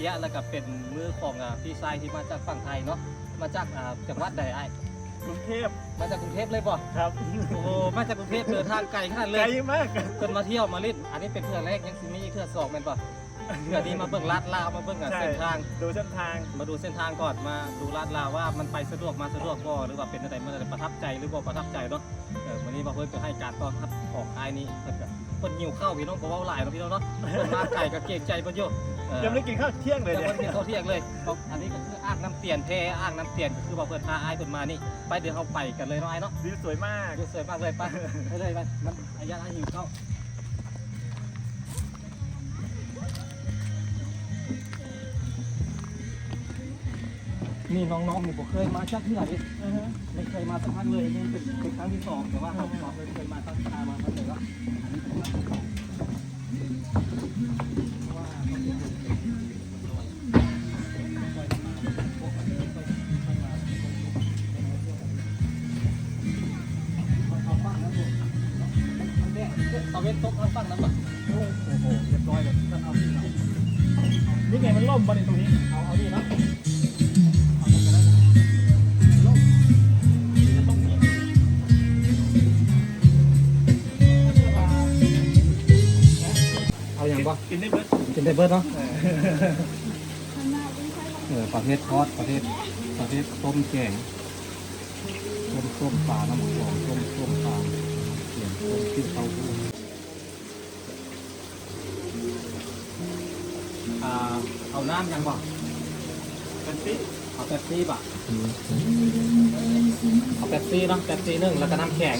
กิดของน้องไมเจียแล้วก็เป็นมื้อของอ่าพี่ชายที่มาจากฝั่งไทยเนาะมาจากอ่าจังหวัดใดไอ้กรุงเทพมาจากกรุงเทพเลยบ่ครับโอ้โหมาจากกรุงเทพเดินทางไกลขนาดเลไกลยมากเพิ่นมาเที่ยวมาเล่นอันนี้เป็นเทื่อแรกยังสิมีอีกเทื่อสองแม่นบ่เทื่อนี้มาเบิ่งลาดลาวมาเบิ่งอะใช่เส้นทาง ดูเส้นทาง มาดูเส้นทางก่อนมาดูลาดลาวว่ามันไปสะดวกมาสะดวกบ่หรือว่าเป็นอะไรมันอะไรประทับใจหรือบ่ประทับใจเนาะเออวันนี้มาเพิ่นก็ให้การต้อนรับของอ้ายนี้เพิ่นก็เพิ่นหิวข้าวพี่น้องบ่เว้าหลายเนาะพี่น้องเนาะเพิ่นมาไก่ก็เกรงใจเพิ่นอยู่เออ ยังไม่ได้กินข้าวเที่ยงเลยยังเนี่ยบ่ได้กินข้าวเที่ยงเลยบอกอันนี้ก็คืออ่างน้ำเตียนแพอ่างน้ำเตียนก็คือว่าเพิ่นพาอ้ายเพิ่นมานี่ไปเดี๋ยวเฮาไปกันเลยเนาะอ้ายเนาะวิวสวยมากดูสวยมากเลยไปไปเลยไปมันอายาหิวข้าวนี่น้องๆนี่ผมเคยมาจากที่ไหนไม่เคยมาสักครั้งเลยนี่เป็นเป็นครั้งที่สองแต่ว่าเราเราเคยมาตั้ง ล่มบริตรงนี้ เอาเอาดีเนาะเอาตรงนั้นนะลงนี่จะต้องมีเอาอย่างบ่กินได้เบิดกินได้เบิร์ดเนาะเออประเภททอดประเภทประเภทต้มแกงต้มต้มปลาน้ำหอมต้มต้มปลาเขียนต้มพริกเต้าหู้ เอาน้ำยังบ่เป็นปีเอาเป๊ปซี่ป่ะเอาเป๊ปซี่เนาะเป๊ปซี่หนึ่งแล้วก็น้ำแข็ง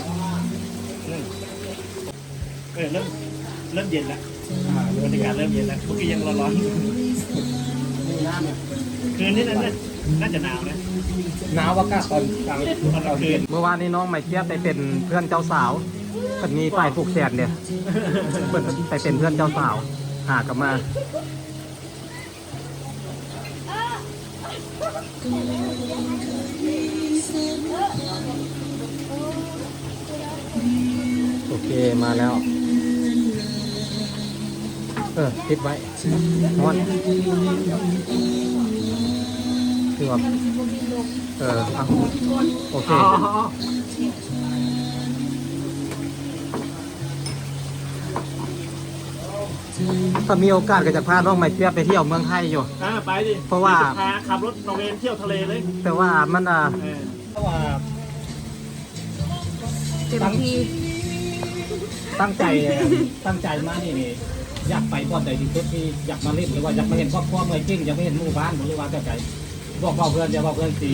หนึ่งเออเริ่มเริ่มเย็นแล้วอ่าบรรยากาศเริ่มเย็นแล้วเมื่อกี้ยังร้อนๆอยู่นี่น้ำเนี่ยคืนนี้น่าจะน่าจะหนาวนะหนาวอากาศตอนกลางตอนกลางคืนเมื่อวานนี้น้องไม่เทียบไปเป็นเพื่อนเจ้าสาวเพิ่นมีฝ่ายผูกแขนเนี่ยเพิ่นไปเป็นเพื่อนเจ้าสาว หากลับมา โอเคมาแล้ว เออติดไว้นอนคือว่าเอออะโอเค ถ้ามีโอกาสก็จะพาน้องไม้เทียบไปเที่ยวเมืองไทยอยู่ อ่าไปดิเพราะว่า ดี๋ยจพาขับรถตระเวนเที่ยวทะเลเลยแต่ว่ามันอะเออเพราะว่าเต็มที่ตั้งใจตั้งใจมานี่นี่อยากไปบ่อนใดที่สุดที่อยากมาเล่นหรือว่าอยากมาเห็นครอบครัวเมืองจริงอยากมาเห็นหมู่บ้านหรือว่าจะไกบอกบอกเพื่อนจะบอกเพื่อนสิ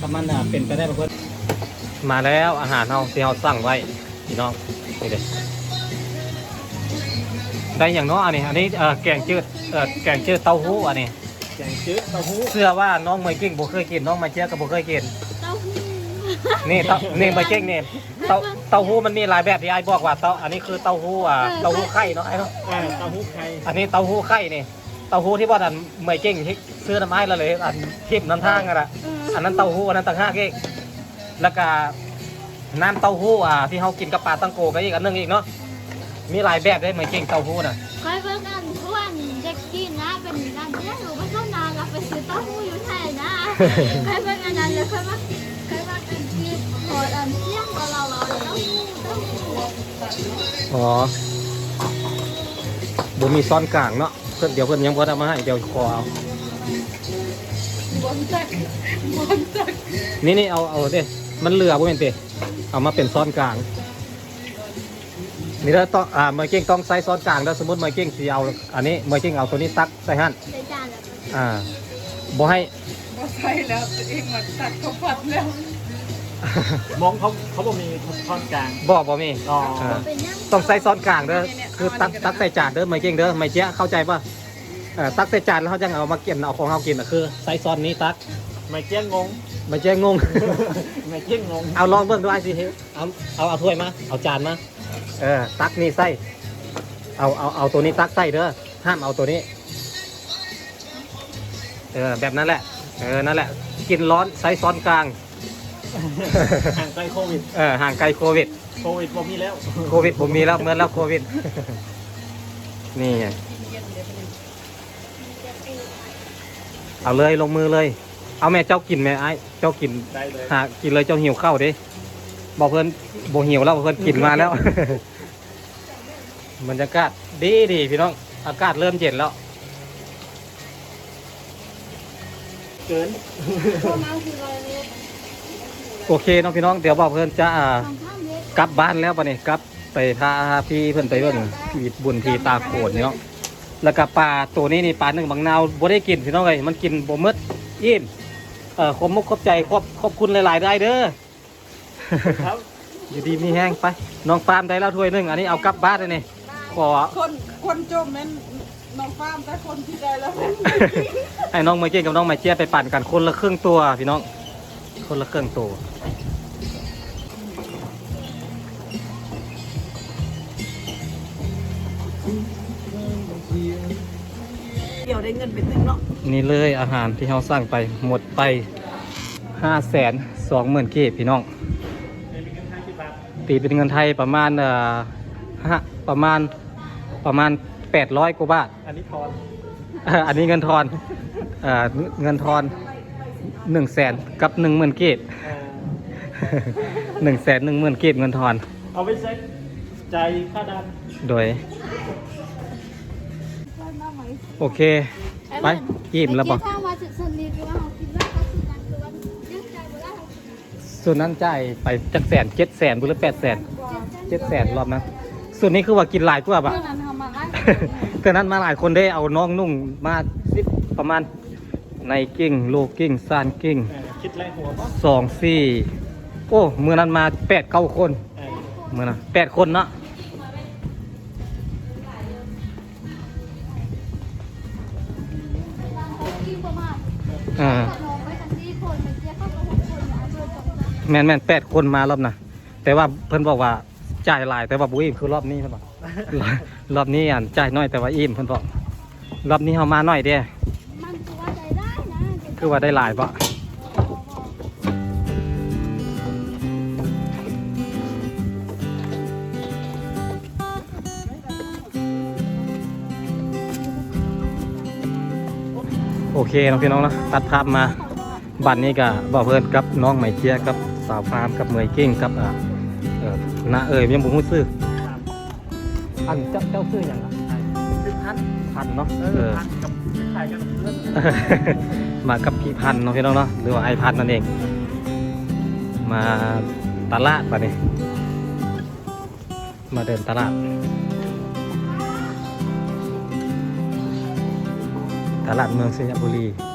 ถ้ามันอะเป็นไปได้บ่เพื่อน มาแล้วอาหารเฮาที่เฮาสั่งไว้พี่น้องนี่เด้ ได้อย่างเนาะอันนี้อันนี้เอ่อแกงจืดเอ่อแกงจืดเต้าหู้อันนี้ แกงจืดเต้าหู้เชื่อว่าน้องเมย์กิ้งบ่เคยกินน้องมาเชียก็บ่เคยกิน เต้าหู้นี่เต้านี่เมย์กิ้งนี่เต้าเต้าหู้มันมีหลายแบบที่ไอ้บอกว่าเต้าอันนี้คือเต้าหู้อะเต้าหู้ไข่เนาะไอ้เนาะอ่าเต้าหู้ไข่อันนี้เต้าหู้ไข่นี่เต้าหู้ที่ว่าอันเมย์กิ้งที่ซื้อน้ำไม้แล้วเลยอันทิพน้ำทางอะนะอันนั้นเต้าหู้อันนั้นต่างหากเองแล้วก็น้ำเต้าหู้อะที่เขากินกับปลาตังโกก็อีกอันหนึงอีกเนาะ มีหลายแบบได้เมย์กิ้งเต้าหู้น่ะคอยเบิ่งกันทุกวันเด็กกินนะเป็นการเลี้ยงหนูไม่ต้องนานเราไปซื้อเต้าหู้อยู่ไทยนะคอยเบิ่งอันนั้นเลยคอยมาคอยมากันกินขออันเลี้ยงเราเราเราเต้าหู้เต้าหู้อ๋อบ่มีซ้อนกลางเนาะเพิ่นเดี๋ยวเพิ่นยังบ่ได้เอามาให้เดี๋ยวขอเอาบนจักบนจักนี่นี่เอาเอาเด้มันเหลือบ่แม่นติเอามาเป็นซ้อนกลาง นี่แล้วต้องอ่าเมย์เก่งต้องใส่ซ้อนกลางแล้วสมมติเมย์เก่งสิเอาอันนี้เมย์เก่งเอาตัวนี้ตักใส่หั่นใส่จานแล้วอ่าบ่ให้ก็ใช่แล้วตัวเองมาตัดเขาปัดแล้วมองเขาเขาบอกมีท่อนกลางบ่บ่มีอ๋ออ่าเป็นยังต้องใส่ซ้อนกลางเด้อคือตักตักใส่จานเด้อเมย์เก่งเด้อเมย์เจ๊ยะเข้าใจป่ะเอ่อตักใส่จานแล้วเขาจะเอามากินเอาของเขากินอะคือใส่ซ้อนนี้ตักไม่เกี้ยงงงเมย์เจ๊ยะงงไม่เกี้ยงงงเอาลองเบิ่งดูไอ้สิเฮ้ยเอาเอาเอาถ้วยมาเอาจานมา เออ ตักนี่ใส่เอาเอาเอาตัวนี้ตักใส่เด้อ ห้ามเอาตัวนี้ เออ แบบนั้นแหละ เออ นั่นแหละ กินร้อนใส่ซ้อนกลาง ห่างไกลโควิด เออ ห่างไกลโควิด โควิดผมมีแล้ว โควิดผมมีแล้วเหมือนแล้วโควิด นี่ไงเอาเลยลงมือเลย เอาแม่เจ้ากินไหมไอ้เจ้ากินได้เลย หากินเลยเจ้าหิวข้าวดิ บอกเพื่อนบอกหิวแล้วบอกเพื่อนกินมาแล้ว บรรยากาศดีดีพี่น้อง อากาศเริ่มเย็นแล้ว เกินประมาณสี่ร้อยเมตรโอเคน้องพี่น้องเดี๋ยวบอกเพื่อนจะอ่าสองพันเมตรกลับบ้านแล้วปะเนี่ยกลับไปพาพี่เพื่อนไปเบิ่งพีบุญทีตาโขนนี่เนาะแล้วก็ปลาตัวนี้นี่ปลาหนึ่งบางนาวบ่ได้กินพี่น้องเลยมันกินบ่หมืดอิ่มเอ่อขอบมุกขอบใจขอบขอบคุณหลายๆได้เด้อ ครับอยู่ดีมีแห้งไป น้องปาล์มได้แล้วถ้วยหนึงอันนี้เอากลับบ้านเลยนี่ขอ คนคนจมแม่นน้องฟาร์มแต่คนที่ได้แล้วแม่นให้น้องเมย์เก้งกับน้องไมเจียไปปั่นกันคนละครึ่งตัวพี่น้อง คนละครึ่งตัว เดี๋ยวได้เงินเป็นหนึ่งเนาะนี่เลยอาหารที่เราสั่งไปหมดไปห้าแสนสองหมื่นกีบพี่น้อง ตีเป็นเงินไทยประมาณเอ่อฮะประมาณประมาณแปดร้อยกว่าบาท อันนี้ทอนเอ่ออันนี้เงินทอนเอ่อเงินทอนหนึ่งแสนกับหนึ่งหมื่นกีบเออหนึ่งแสนหนึ่งหมื่นกีบเงินทอน เอาไปใช้ใจายค่าดันโดย โอเค ไปอิ่มแล้วบอกถ้ามาจุด ส่วนนั้นจ่ายไปจักแสนเจ็ดแสนหรือแปดแสนเจ็ดแสนรอบนะส่วนนี้คือว่ากินหลายกว่าปะเพื่อนนั้นเขามาได้เกินนั้นมาหลายคนได้เอาน้องนุ่งมาสิบประมาณในกิ้งโลกิ้งซานกิ้งเออคิดไรหัวปะสองสี่โอ้เมื่อนั้นมาแปดเก้าคนเออเมื่อนั้นแปดคนเนาะที่ประมาณอ่า แมนแมนแปดคนมารอบนะแต่ว่าเพิ่นบอกว่าจ่ายหลายแต่ว่าบุอิ่มคือรอบนี้เพิ่นบอก รอบนี้อะจ่ายน้อยแต่ว่าอิ่มเพิ่นบอก รอบนี้เฮามาหน่อยเด้มันคือว่าใจได้นะคือว่าได้หลายปะโอเคน้องพี่น้องนะตัดภาพมาบัตรนี้ก็บอกเพื่อนกับน้องไหมเจียกับ สาวฟาร์มกับเมยกิ้งกับอ่าเอ่อนาเอ๋ยยังบุ้งซื้ออันเจ้าเจ้าซื้ออย่างไรสิบพันพันเนาะเอเอออ พันกับขายกันเพื่อนมากับพี่พันธุ์เนาะพี่น้องเนาะหรือว่าไอพันธุ์นั่นเอง มาตลาดป่ะนี่มาเดินตลาด ตลาดเมืองสระบุรีอั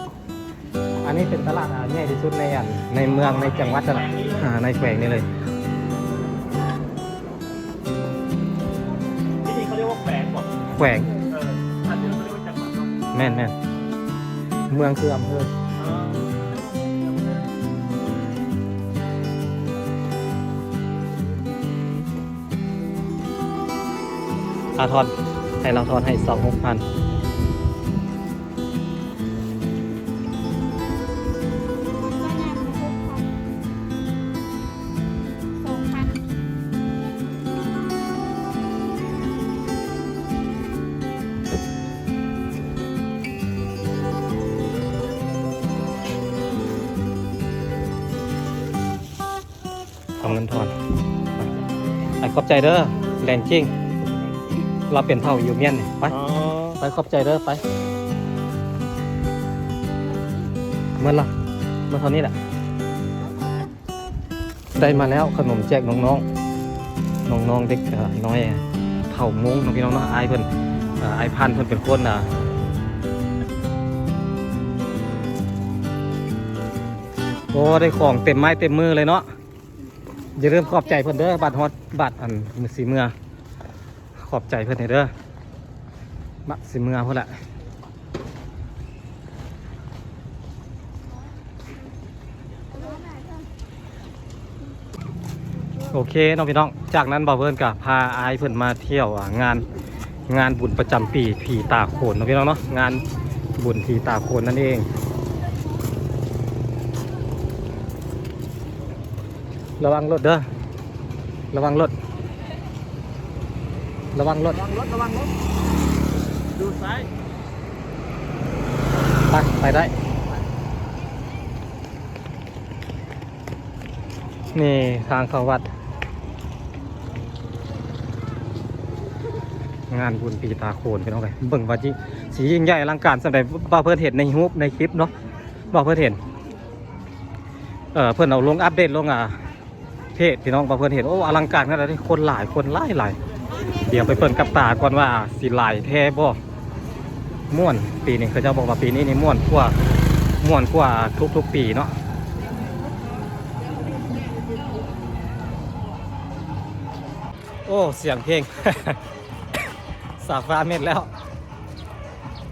นนี้เป็นตลาดอ่าใหญ่ที่สุดในอันในเมืองในจังหวัดนั่นแหละอ่าในแขวงนี่เลย ที่นี่เขาเรียกว่าแฝงหมดแขวงเอออันนี้เขาเรียกว่าจังหวัดเนาะแม่นแม่นเมืองคืออำเภอเอออาทอนให้เราทอนให้สองหกพัน ใจเด้อแรงจริงเราเปลี่ยนเผ่าอยู่เมียนนี่ไป อ๋อไปขอบใจเด้อไปเมื่อละเมื่อเท่านี้แหละ ได้มาแล้วขนมแจกน้องๆ น้องๆเด็กเอ่อน้อยเผ่ามุ้งน้องพี่น้องเนาะไอายเพิ่นเอ่อไอายพันธุ์เพิ่นเป็นคนอะโอ้ได้ของเต็มไม้เต็มมือเลยเนาะ อย่าลืมขอบใจเพิ่นเด้อบัตรฮอตบัตรอันมือสีเมือขอบใจเพิ่นเด้อบักสิเมือพุ่นละโอเคน้องพี่น้อง จากนั้นบ่าวเพิ่อนกับพาอายเพิ่นมาเที่ยวงานงานบุญประจำปีผีตาโขนน้องพี่น้องเนาะงานบุญผีตาโขนนั่นเอง ระวังรถเด้อ ระวังรถ ระวังรถ ระวังรถ ระวังรถ ดูซ้าย ไป ไปได้ นี่ทางเข้าวัด งานบุญปีตาโคนพี่น้องเลยเบิ่งว่าจิสียิ่งใหญ่อลังการสำหรับบ่าวเพื่อนเห็นในรูปในคลิปเนาะบ่าวเพื่อนเห็นเออเพื่อนเอาลงอัปเดตลงอะ เพจพี่น้องบ่าวเพื่อนเห็นโอ้อลังการขนาดนี้คนหลายคนหลายหลายเดี๋ยวไปเปิดกับตาก่อนว่าสิหลายแท้บ่ม่วนปีนี้เขาเจะบอกว่าปีนี้นี่ม่วนกว่าม่วนกว่าทุกๆปีเนาะโอ้เสียงเพลงสาฟ้าเม็ดแล้ว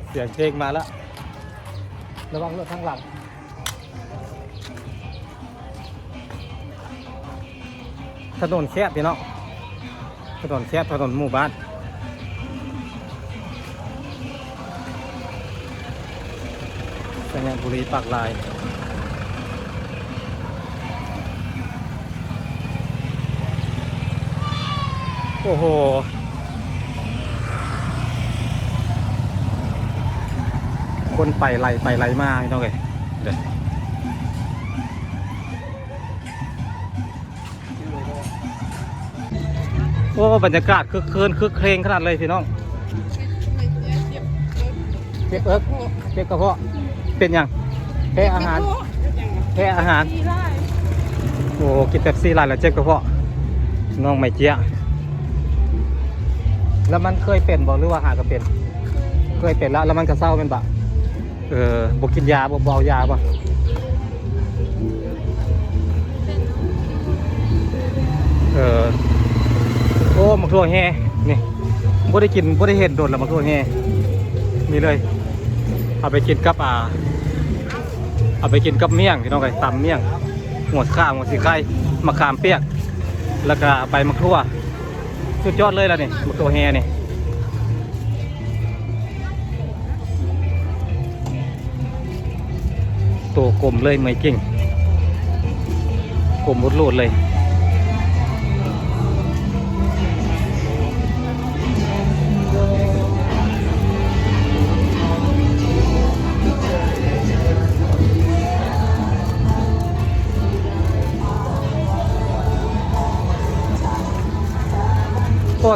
เสียงเพลงมาแล้ว ระวังรถข้างหลัง ถนนแคบพี่น้องถนนแคบถนนหมู่บ้านสัญญาณบุรีปากลายโอ้โหคนไปไหลไปไหลมาพี่น้องเลยเดี๋ยว อ้บรรยากาศคึกคืนคึกเครงขนาดเลยพี่น้องเจ็บเอิกเจ็บกระเพาะเป็นยังแพ้อาหารแพ้อาหารโอ้กินเป๊ปซี่หลายแล้วเจ็บกระเพาะน้องไม่เจี๊ยแล้วมันเคยเป็นบอกหรือว่าหากระเป็น เคยเป็นแล้วแล้วมันก็เศร้าเป็นบะเออบกินยาบเบายาบ่เทั่วแฮ่นี่บ่ได้กินบ่ได้เห็นโดนล้วมักทั่วแฮ่นี่เลย เอาไปกินกับอ่าเอาไปกินกับเมี่ยงพี่น้องไก่ตำเมี่ยงหัวข้าวหัวสีไข่มะขามเปียก แล้วก็ใบมะทั่วสุดยอดเลยล้วนี่มะตัวแฮนี่ตัวกลมเลยไม่เก่งกลมรุดรูดเลย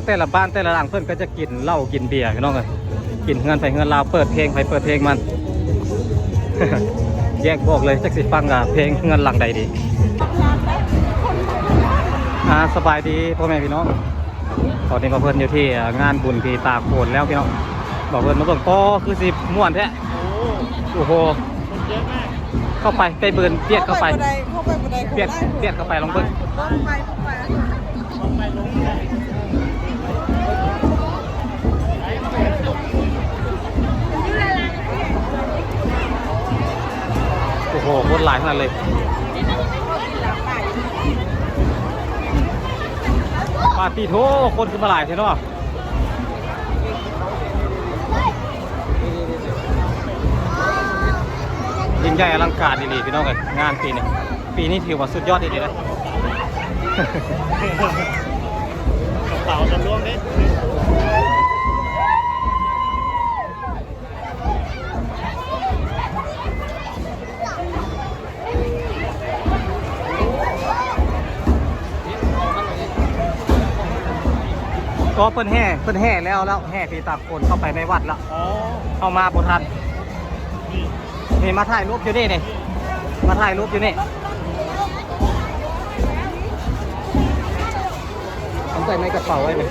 แต่ละบ้านแต่ละหลังเพื่อนก็จะกินเหล้ากินเบียร์พี่น้องเลยกินเงินไปเงินลาวเปิดเพลงไปเปิดเพลงมัน แยกบอกเลยจักสิฟังกับเพลงเงินหลังใดดีอ่าสบายดีพ่อแม่พี่น้องตอนนี้มาเพื่อนอยู่ที่งานบุญที่ตาโขนแล้วพี่น้องบอกเพื่อนมาเบิ่งปอคือสิม่วนแท้โอ้โอ้โหคนเยอะมากเข้าไปไปเบิร์นเปียดเข้าไปบันไดเข้าไปบันไดเปียดเปียดเข้าไปลองเบิ่ง โอ้โหคนหลายขนาดเลยปาตีโทคนขึ้นมาหลายใช่เนาะยิ่งใหญ่อลังการดีๆพี่น้องเลยงานปีนี้ปีนี้ถือว่าสุดยอดดีๆเลยกระเป๋าจะล่วงด้ ก็เปิ้นแห่เปิ้นแห่แล้วแล้วแห่ปีตากคนเข้าไปในวัดแล้วอ๋อเข้ามาบนทันนี่มาถ่ายรูปอยู่นี่นี่มาถ่ายรูปอยู่นี่ผมใส่ในกระเป๋าไว้ไหม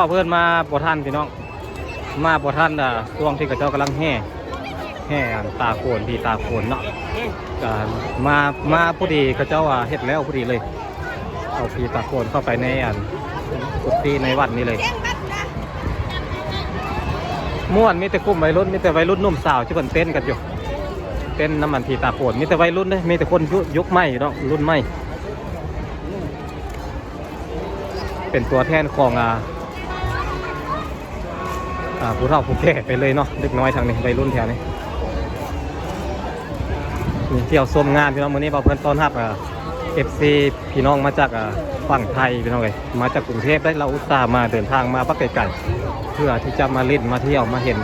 อเพื่อนมาบ่ทันพี่น้อง มาบ่ทันอะช่วงที่กระเจ้ากำลังแห่แห่อันตาโขนพี่ตาโขนเนาะก็มามาพอดีกระเจ้าอะเฮ็ดแล้วพอดีเลยเอาพี่ตาโขนเข้าไปในอันกุฏิในวัดนี้เลยม่วนมีแต่กลุ่มวัยรุ่นมีแต่วัยรุ่นนุ่มสาวที่เพิ่นเต้นกันอยู่เต้นน้ำมันพี่ตาโขนมีแต่วัยรุ่นเด้มีแต่คนยุยุคใหม่เนาะรุ่นใหม่เป็นตัวแทนของอ่าอ่า ผู้เฒ่าผู้แก่ไปเลยเนาะเด็กน้อยทางนี้วัยรุ่นแถวนี้นี่เที่ยวชมงานพี่น้องมื้อนี้บ่าเพิ่นต้อนรับอ่า FC พี่น้องมาจากอ่าฝั่งไทยพี่น้องเอ้ยมาจากกรุงเทพได้เราอุตส่าห์มาเดินทางมาปักไก่เพื่อที่จะมาเล่นมาเที่ยวมาเห็น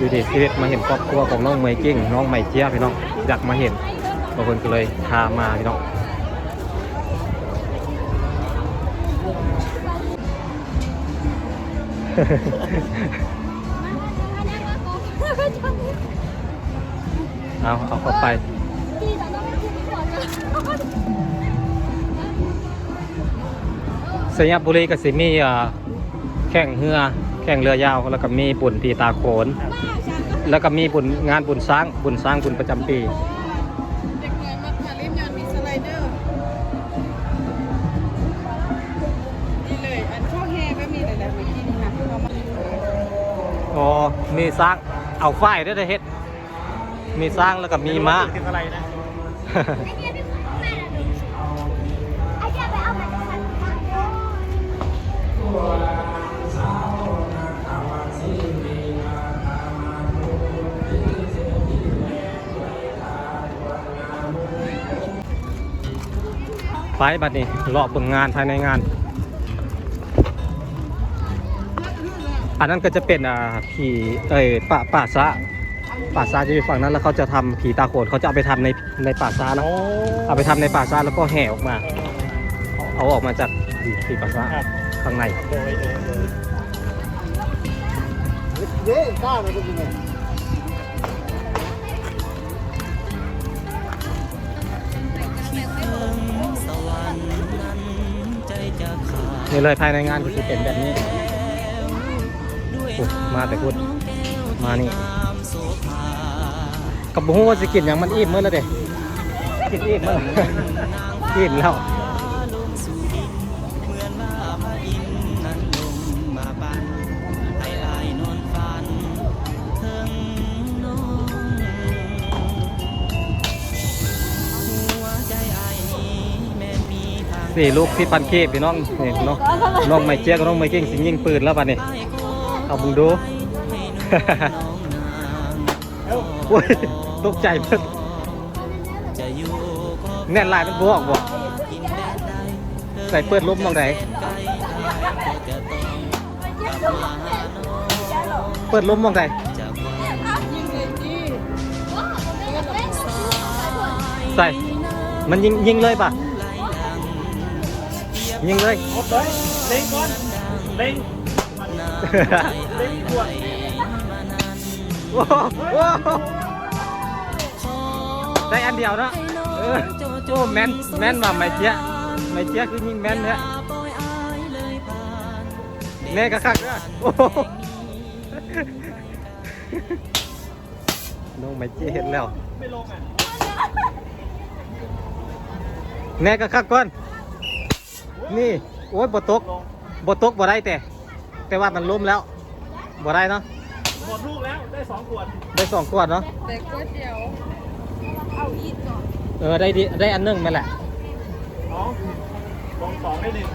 วิถีชีวิตมาเห็นครอบครัวของน้องเมย์กิ้งน้องใหม่เจียพี่น้องอยากมาเห็นบางคนก็เลยพามาพี่น้อง เอาเอาเข้าไปสยามบุรีก็สิมีอ่าแข่งเรือแข่งเรือยาว แล้วก็มีบุญตีตาโขน แล้วก็มีบุญงานบุญสร้างบุญสร้างบุญประจำปีเด็กน้อยมักมาเล่นยอนมีสไลเดอร์นี่เลยอันช่อแฮก็มีแต่แบบเมื่อกี้นี่ค่ะเขามาอ๋อมีสร้างเอาฝ้ายด้วยนะเฮ็ด มีสร้างแล้วก็มีม้าถึงอะไรนะไปบัดนี้รอบเบิ่งงานภายในงาน อันนั้นก็จะเป็นอ่าผีเอ้ยป่าป่าซะ ป่าซาจะอยู่ฝั่งนั้นแล้วเขาจะทำผีตาโขนเขาจะเอาไปทำในในป่าซานะโอ้เอาไปทำในป่าซาแล้วก็แห่ออกมา เอาออกมาจากผีป่าซาครับ ข้างใน โดยโดยโดยเด้ก้าวเลยเป็นยังไงนี่เลยภายในงานก็จะเป็นแบบนี้โอ้มาแต่คุณมานี่ กับบุ้งว่าสิกินอย่างมันอิ่มเมื่อแล้วเด็กกินอิ่มเมื่ออิ่มแล้วสี่ลูกพี่ปันเก็บพี่น้องนี่น้องน้องไม่เจ๊กับน้องไม่เก่งสิยิงปืนแล้วป่ะนี่เอาบุงดู โอ้ยตกใจเพิ่นแน่นลายเป็นบวกบ่ใส่เปิดลมมองไหนเปิดลมมองไหนใส่ มันยิงยิงเลยป่ะ ยิงเลย เลยเล็งก่อน เล็งเล็งขวด ได้อันเดียวเนอะเออโอ้แมนแมนว่าไม่เจี๊ยไม่เจี๊ยคือยิงแมนเนี่ยแน่กระคักเนอะโอ้โหน้องไม่เจี๊ยเห็นแล้วไม่ลงอะแน่กระคักก่อน นี่ โอ้ยบ่ตกบ่ตกบ่ได้แต่ แต่ว่ามันล้มแล้วบ่ได้เนาะ หมดลูกแล้วได้สองขวดได้สองขวดเนาะแต่ก๋วยเตี๋ยวเอาอีกก่อนเออได้ดิได้อันหนึงนั่นแหละสองลงสองได้หนึ่ง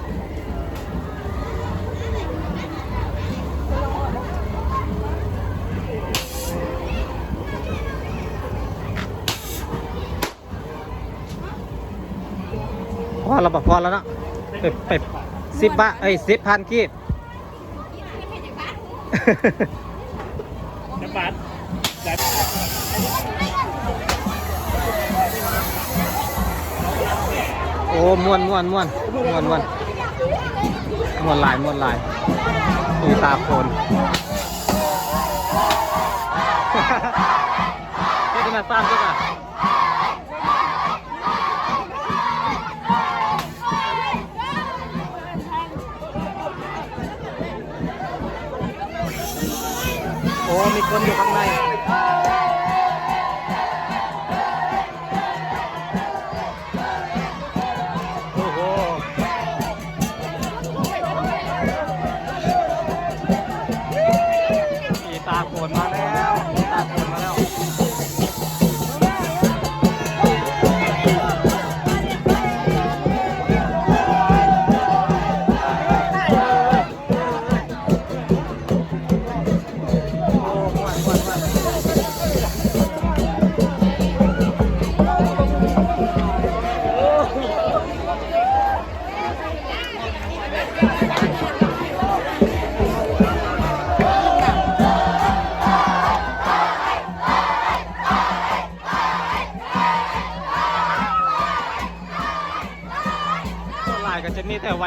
พอแล้วบ่พอแล้วเนาะไปไปสิบบาทเอ้ยสิบพันกีบ ปัดโอ้ม่วนม่วนม่วนม่วนม่วนม่วนหลายม่วนหลายมีตาโคนเฮ็ดให้มาตามด้วยกัน มีคนอยู่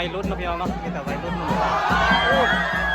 วัยรุ่นนะพี่น้องเนาะมีแต่วัยรุ่นหนุ่มสาว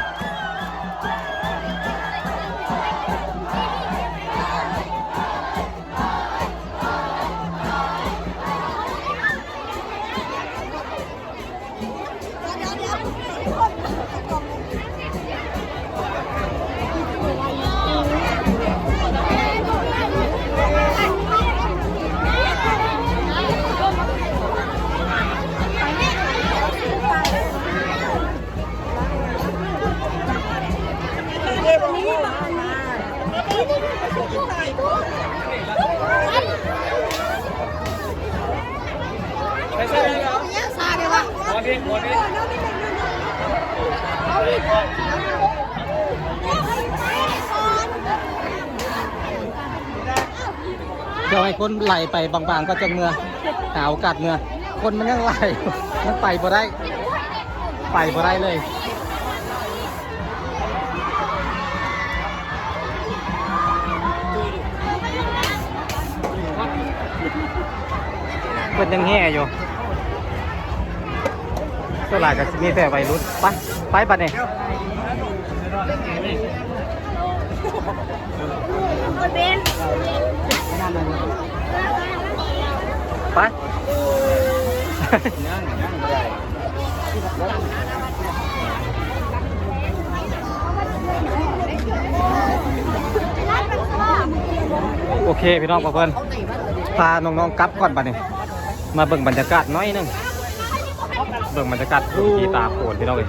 เดี๋ยวให้คนไหลไปบางๆก็จะเมื่อหาโอกาสเมื่อคนมันยังไหลมันไปบ่ได้ ไปบ่ได้เลย เปิดยังแห่อยู่ส่วนหลายก็สิมีแต่วัยรุ่นไปไปบัดนี้ไปโอเค พี่น้องเพื่อนพาน้องๆกลับก่อนบัดนี้ มาเบิ่งบรรยากาศน้อยหนึงเบิ่งบรรยากาศที่ตาโขนพี่น้องเลย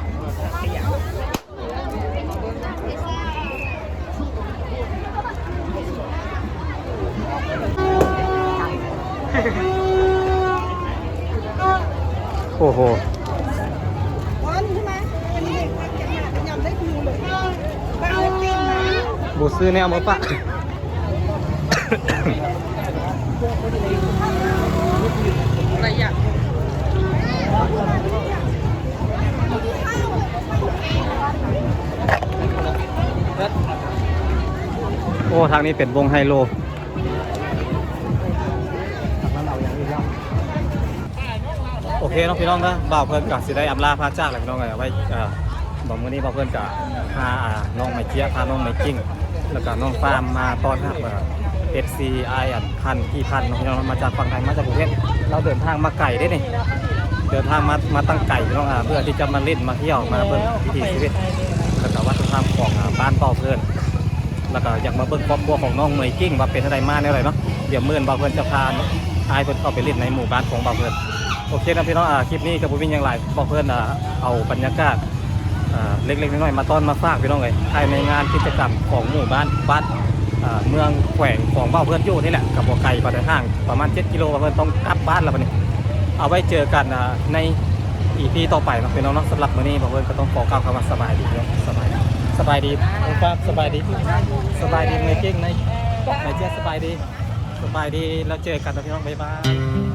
โอ้โหวันใช่ไหมอันนี้พักยังมายำได้คิวเลยไปเอากินนะบูซื้อแนวมาปะ อะไรอย่างโอ้ ทางนี้เป็นวงไฮโลโอเคน้องพี่น้องนะบ่าวเพื่อนกับสิได้อำลาพาจากแล้วพี่น้องเลยเอาไว้บอกมื้อนี้บ่าวเพื่อนกับพาน้องไมเจียพาน้องไมกิ้งแล้วก็น้องฟาร์มมาตอนรับเอฟซีไออันพันพี่พันน้องพี่น้องมาจากฝั่งไทยมาจากกรุงเทพ เราเดินทางมาไก่ได้นี่เดินทางมามาตั้งไก่พี่น้องอ่าเพื่อที่จะมาเล่นมาเที่ยวมาเบิ่งวิถีชีวิตแล้วก็วัฒนธรรมของบ้านเป่าเพื่อนแล้วก็อยากมาเบิ่งครอบครัวของน้องเมยกิ้งว่าเป็นอะไรมาแนวอะไรเนาะเดี๋ยวเมื่อนบ่าวเพื่อนจะพาอายเพื่อนเข้าไปเล่นในหมู่บ้านของบ่าวเพื่อนโอเคนะพี่น้องอ่าคลิปนี้กับผมวิ่งยังไรบ่าวเพื่อนอ่าเอาบรรยากาศเล็กๆน้อยๆมาต้อนมาฝากพี่น้องเลยภายในงานกิจกรรมของหมู่บ้านบ้าน เมืองแขวงของบ่าวเพื่อนอยู่นี่แหละกับบัวไก่ปลาห้างประมาณ 7 กิโลเพื่อนต้องกลับบ้านแล้วบัดนี้ เอาไว้เจอกันในอีพีต่อไปนะพี่น้องๆสำหรับมื้อนี้บ่าวเพื่อนก็ต้องขอกล่าวคำว่าสบายดีเนาะสบายดีสบายดีคุณป้าสบายดีสบายดีเมเก่งในในเจ้าสบายดีสบายดีแล้วเจอกันนะพี่น้องบ๊ายบาย